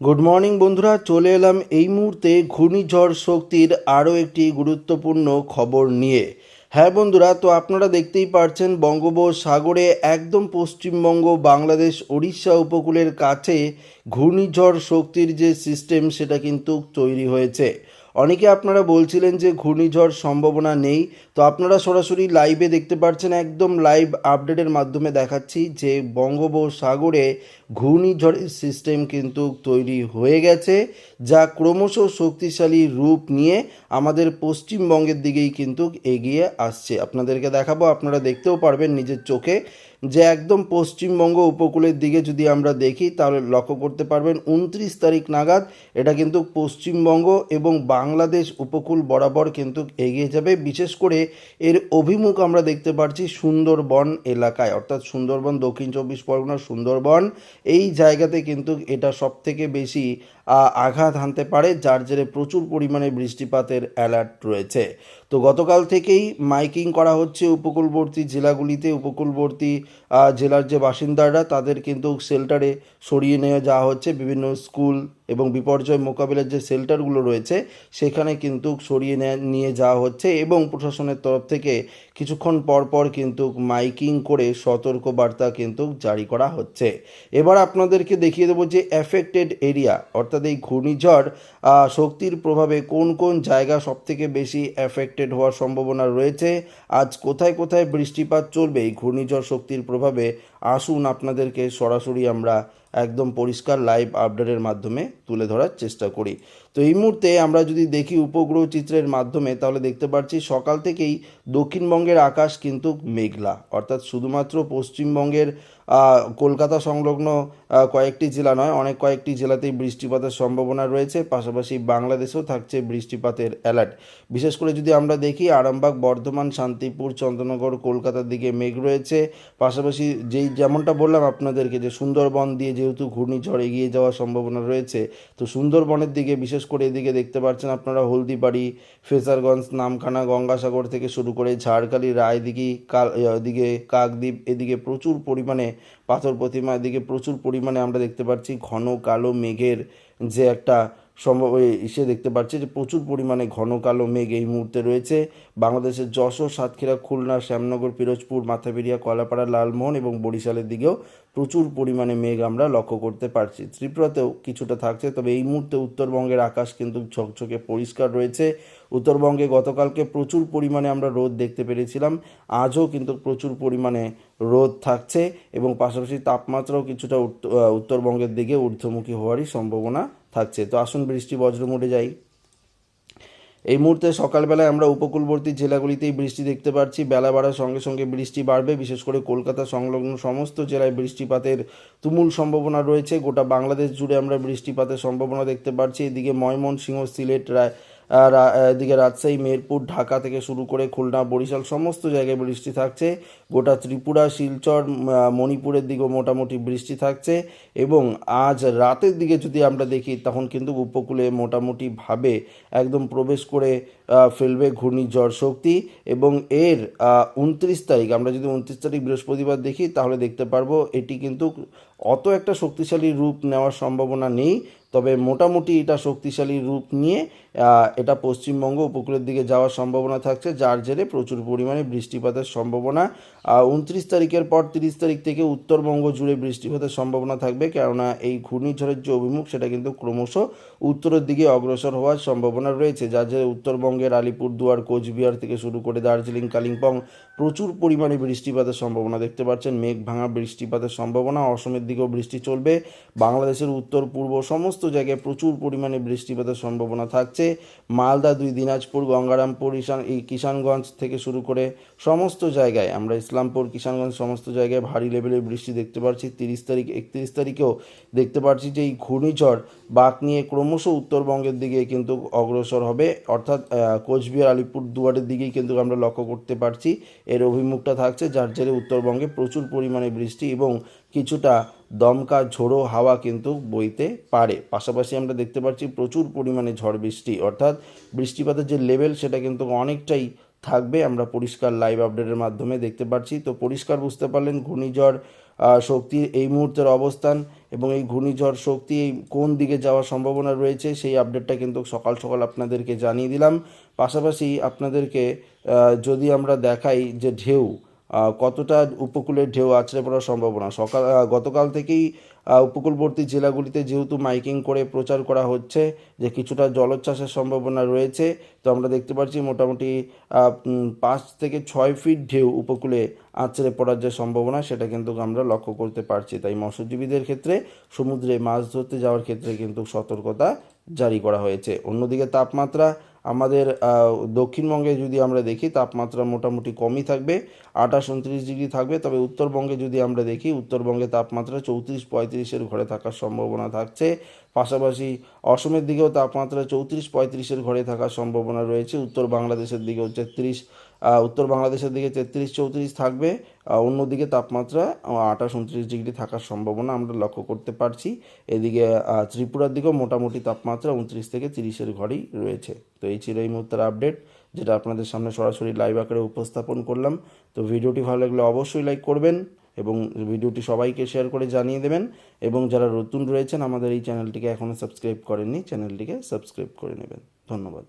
Good morning বন্ধুরা, চলে এলাম এই মুহূর্তে ঘূর্ণিঝড় শক্তির আরও একটি গুরুত্বপূর্ণ খবর নিয়ে। হ্যাঁ বন্ধুরা, তো আপনারা দেখতেই পারছেন, বঙ্গোপসাগরে একদম পশ্চিমবঙ্গ, বাংলাদেশ, ওড়িশা উপকূলের কাছে ঘূর্ণিঝড় শক্তির যে সিস্টেম সেটা কিন্তু তৈরি হয়েছে। অনেকে আপনারা বলছিলেন যে ঘূর্ণিঝড় সম্ভাবনা নেই, তো আপনারা সরাসরি লাইভে দেখতে পাচ্ছেন একদম লাইভ আপডেটের মাধ্যমে দেখাচ্ছি যে বঙ্গোপসাগরে ঘূর্ণিঝড়ের সিস্টেম কিন্তু তৈরি হয়ে গেছে, যা ক্রমশ শক্তিশালী রূপ নিয়ে আমাদের পশ্চিমবঙ্গের দিকেই কিন্তু এগিয়ে আসছে। আপনাদেরকে দেখাবো, আপনারা দেখতেও পারবেন নিজের চোখে। যে একদম পশ্চিমবঙ্গ উপকূলের দিকে যদি আমরা দেখি, তাহলে লক্ষ্য করতে পারবেন উনত্রিশ তারিখ নাগাদ এটা কিন্তু পশ্চিমবঙ্গ এবং বাংলাদেশ উপকূল বরাবর কিন্তু এগিয়ে যাবে। বিশেষ করে এর অভিমুখ আমরা দেখতে পাচ্ছি সুন্দরবন এলাকায়, অর্থাৎ সুন্দরবন, দক্ষিণ চব্বিশ পরগনা, সুন্দরবন। এই জায়গাতে কিন্তু এটা সব থেকে বেশি আঘাত হানতে পারে, যার জেরে প্রচুর পরিমাণে বৃষ্টিপাতের অ্যালার্ট রয়েছে। তো গতকাল থেকেই মাইকিং করা হচ্ছে উপকূলবর্তী জেলাগুলিতে। উপকূলবর্তী জেলার যে বাসিন্দারা, তাদের কিন্তু শেল্টারে সরিয়ে নিয়ে যাওয়া হচ্ছে। বিভিন্ন স্কুল এবং বিপর্যয় মোকাবিলার যে শেল্টারগুলো রয়েছে, সেখানে কিন্তু সরিয়ে নিয়ে যাওয়া হচ্ছে এবং প্রশাসনের তরফ থেকে কিছুক্ষণ পর পর কিন্তু মাইকিং করে সতর্ক বার্তা কিন্তু জারি করা হচ্ছে। এবার আপনাদেরকে দেখিয়ে দেবো যে এফেক্টেড এরিয়া অর্থাৎ এই ঘূর্ণিঝড় শক্তির প্রভাবে কোন কোন জায়গা সবথেকে বেশি এফেক্টেড হওয়ার সম্ভাবনা রয়েছে? আজ কোথায় কোথায় বৃষ্টিপাত চলবে? এই ঘূর্ণিঝড় শক্তির প্রভাবে আসুন আপনাদেরকে সরাসরি আমরা একদম পরিষ্কার লাইভ আপডেটের মাধ্যমে তুলে ধরার চেষ্টা করি। তো এই মুহূর্তে আমরা যদি দেখি উপগ্রহ চিত্রের মাধ্যমে, তাহলে দেখতে পাচ্ছি সকাল থেকেই দক্ষিণবঙ্গের আকাশ কিন্তু মেঘলা, অর্থাৎ শুধুমাত্র পশ্চিমবঙ্গের কলকাতা সংলগ্ন কয়েকটি জেলা নয়, অনেক কয়েকটি জেলাতেই বৃষ্টিপাতের সম্ভাবনা রয়েছে, পাশাপাশি বাংলাদেশেও থাকছে বৃষ্টিপাতের অ্যালার্ট বিশেষ করে যদি আমরা দেখি, আরামবাগ, বর্ধমান, শান্তিপুর, চন্দ্রনগর, কলকাতার দিকে মেঘ রয়েছে, পাশাপাশি যেই যেমনটা বললাম আপনাদেরকে যে সুন্দরবন দিয়ে যেহেতু ঘূর্ণিঝড় এগিয়ে যাওয়ার সম্ভাবনা রয়েছে, তো সুন্দরবনের দিকে বিশেষ করে এদিকে দেখতে পাচ্ছেন আপনারা হলদিবাড়ি, ফেসারগঞ্জ, নামখানা, গঙ্গাসাগর থেকে শুরু করে ঝাড়খালি, রায়দিঘি, কাল এদিকে কাকদ্বীপ, এদিকে প্রচুর পরিমাণে পাথর প্রতিমার দিকে প্রচুর পরিমাণে আমরা দেখতে পাচ্ছি ঘন কালো মেঘের যে একটা সম্ভব এসে দেখতে পাচ্ছি যে প্রচুর পরিমাণে ঘন কালো মেঘ এই মুহূর্তে রয়েছে। বাংলাদেশের যশোর, সাতক্ষীরা, খুলনা, শ্যামনগর, পিরোজপুর মাথাপিরিয়া কলাপাড়া, লালমোহন এবং বরিশালের দিকেও প্রচুর পরিমাণে মেঘ আমরা লক্ষ্য করতে পারছি। ত্রিপুরাতেও কিছুটা থাকছে, তবে এই মুহূর্তে উত্তরবঙ্গের আকাশ কিন্তু ঝকঝকে পরিষ্কার রয়েছে। উত্তরবঙ্গে গতকালকে প্রচুর পরিমাণে আমরা রোদ দেখতে পেরেছিলাম, আজও কিন্তু প্রচুর পরিমাণে রোদ থাকছে এবং পাশাপাশি তাপমাত্রাও কিছুটা উত্ত- উত্তরবঙ্গের দিকে ঊর্ধ্বমুখী হওয়ারই সম্ভাবনা থাকছে। তো আসুন বৃষ্টি বজ্র মোড়ে যাই। এই মুহূর্তে সকালবেলায় আমরা উপকূলবর্তী জেলাগুলিতেই বৃষ্টি দেখতে পাচ্ছি। বেলা বাড়ার সঙ্গে সঙ্গে বৃষ্টি বাড়বে। বিশেষ করে কলকাতা সংলগ্ন সমস্ত জেলায় বৃষ্টিপাতের তুমুল সম্ভাবনা রয়েছে। গোটা বাংলাদেশ জুড়ে আমরা বৃষ্টিপাতের সম্ভাবনা দেখতে পাচ্ছি। এদিকে ময়মনসিংহ, সিলেট, রায় এদিকে রাজশাহী মেহেরপুর ঢাকা থেকে শুরু করে খুলনা, বরিশাল সমস্ত জায়গায় বৃষ্টি থাকছে। গোটা ত্রিপুরা, শিলচর মণিপুরের দিকেও মোটামুটি বৃষ্টি থাকছে এবং আজ রাতের দিকে যদি আমরা দেখি, তখন কিন্তু উপকূলে মোটামুটিভাবে একদম প্রবেশ করে ফেলবে ঘূর্ণিঝড় শক্তি এবং এর উনত্রিশ তারিখ, আমরা যদি উনত্রিশ তারিখ বৃহস্পতিবার দেখি, তাহলে দেখতে পারব এটি কিন্তু অত একটা শক্তিশালী রূপ নেওয়ার সম্ভাবনা নেই, তবে মোটামুটি এটা শক্তিশালী রূপ নিয়ে এটা পশ্চিমবঙ্গ উপকূলের দিকে যাওয়ার সম্ভাবনা থাকছে, যার জেরে প্রচুর পরিমাণে বৃষ্টিপাতের সম্ভাবনা। উনত্রিশ তারিখের পর তিরিশ তারিখ থেকে উত্তরবঙ্গ জুড়ে বৃষ্টিপাতের সম্ভাবনা থাকবে, কেননা এই ঘূর্ণিঝড়ের যে অভিমুখ, সেটা কিন্তু ক্রমশ উত্তরের দিকে অগ্রসর হওয়ার সম্ভাবনা রয়েছে, যার জেরে উত্তরবঙ্গের আলিপুরদুয়ার, কোচবিহার থেকে শুরু করে দার্জিলিং, কালিম্পং প্রচুর পরিমাণে বৃষ্টিপাতের সম্ভাবনা দেখতে পাচ্ছেন মেঘ ভাঙা বৃষ্টিপাতের সম্ভাবনা, অসমের দিকেও বৃষ্টি চলবে। বাংলাদেশের উত্তর, পূর্ব সমস্ত জায়গায় প্রচুর পরিমাণে বৃষ্টিপাতের সম্ভাবনা থাকছে। মালদা, দুই দিনাজপুর, গঙ্গারামপুর এই কিষানগঞ্জ থেকে শুরু করে সমস্ত জায়গায়, আমরা ইসলামপুর, কিষানগঞ্জ সমস্ত জায়গায় ভারী লেভেলের বৃষ্টি দেখতে পাচ্ছি তিরিশ তারিখ, একত্রিশ তারিখেও দেখতে পাচ্ছি যে এই ঘূর্ণিঝড় বাঁক নিয়ে ক্রমশ উত্তরবঙ্গের দিকে কিন্তু অগ্রসর হবে। অর্থাৎ কোচবিহার, আলিপুর দুয়ারের দিকেই কিন্তু আমরা লক্ষ্য করতে পারছি। এর অভিমুখটা থাকছে, যার জেরে উত্তরবঙ্গে প্রচুর পরিমাণে বৃষ্টি এবং কিছুটা দমকা, ঝোড়ো হাওয়া কিন্তু বইতে পারে। পাশাপাশি আমরা দেখতে পাচ্ছি প্রচুর পরিমাণে ঝড় বৃষ্টি। অর্থাৎ বৃষ্টিপাতের যে লেভেল সেটা কিন্তু অনেকটাই থাকবে। আমরা পরিষ্কার লাইভ আপডেটের মাধ্যমে দেখতে পাচ্ছি। তো পরিষ্কার বুঝতে পারলেন ঘূর্ণিঝড় শক্তির এই মুহূর্তের অবস্থান এবং এই ঘূর্ণিঝড় শক্তি এই কোন দিকে যাওয়ার সম্ভাবনা রয়েছে সেই আপডেটটা কিন্তু সকাল সকাল আপনাদেরকে জানিয়ে দিলাম। পাশাপাশি আপনাদেরকে যদি আমরা দেখাই যে ঢেউ কতটা উপকূলের ঢেউ আছড়ে পড়ার সম্ভাবনা? সকাল গতকাল থেকেই উপকূলবর্তী জেলাগুলিতে যেহেতু মাইকিং করে প্রচার করা হচ্ছে যে কিছুটা জলোচ্ছ্বাসের সম্ভাবনা রয়েছে, তো আমরা দেখতে পাচ্ছি মোটামুটি পাঁচ থেকে ছয় ফিট ঢেউ উপকূলে আছড়ে পড়ার যে সম্ভাবনা, সেটা কিন্তু আমরা লক্ষ্য করতে পারছি। তাই মৎস্যজীবীদের ক্ষেত্রে সমুদ্রে মাছ ধরতে যাওয়ার ক্ষেত্রে কিন্তু সতর্কতা জারি করা হয়েছে। অন্যদিকে তাপমাত্রা আমাদের দক্ষিণবঙ্গে যদি আমরা দেখি, তাপমাত্রা মোটামুটি কমই থাকবে, আঠাশ উনত্রিশ ডিগ্রি থাকবে, তবে উত্তরবঙ্গে যদি আমরা দেখি, উত্তরবঙ্গে তাপমাত্রা চৌত্রিশ পঁয়ত্রিশের ঘরে থাকার সম্ভাবনা থাকছে। পাশাপাশি অসমের দিকেও তাপমাত্রা চৌত্রিশ পঁয়ত্রিশের ঘরে থাকার সম্ভাবনা রয়েছে, উত্তর বাংলাদেশের দিকেও তেত্রিশ উত্তর বাংলাদেশের দিকে তেত্রিশ চৌত্রিশ থাকবে অন্যদিকে তাপমাত্রা আঠাশ উনত্রিশ ডিগ্রি থাকার সম্ভাবনা আমরা লক্ষ্য করতে পারছি। এদিকে ত্রিপুরার দিকেও মোটামুটি তাপমাত্রা উনত্রিশ থেকে তিরিশের ঘরেই রয়েছে। তো এই ছিল এই মুহূর্তের আপডেট, যেটা আপনাদের সামনে সরাসরি লাইভ আকারে উপস্থাপন করলাম। তো ভিডিওটি ভালো লাগলে অবশ্যই লাইক করবেন এবং ভিডিওটি সবাইকে শেয়ার করে জানিয়ে দেবেন। এবং যারা নতুন রয়েছেন, আমাদের এই চ্যানেলটিকে এখনও সাবস্ক্রাইব করেননি, চ্যানেলটিকে সাবস্ক্রাইব করে নেবেন। ধন্যবাদ।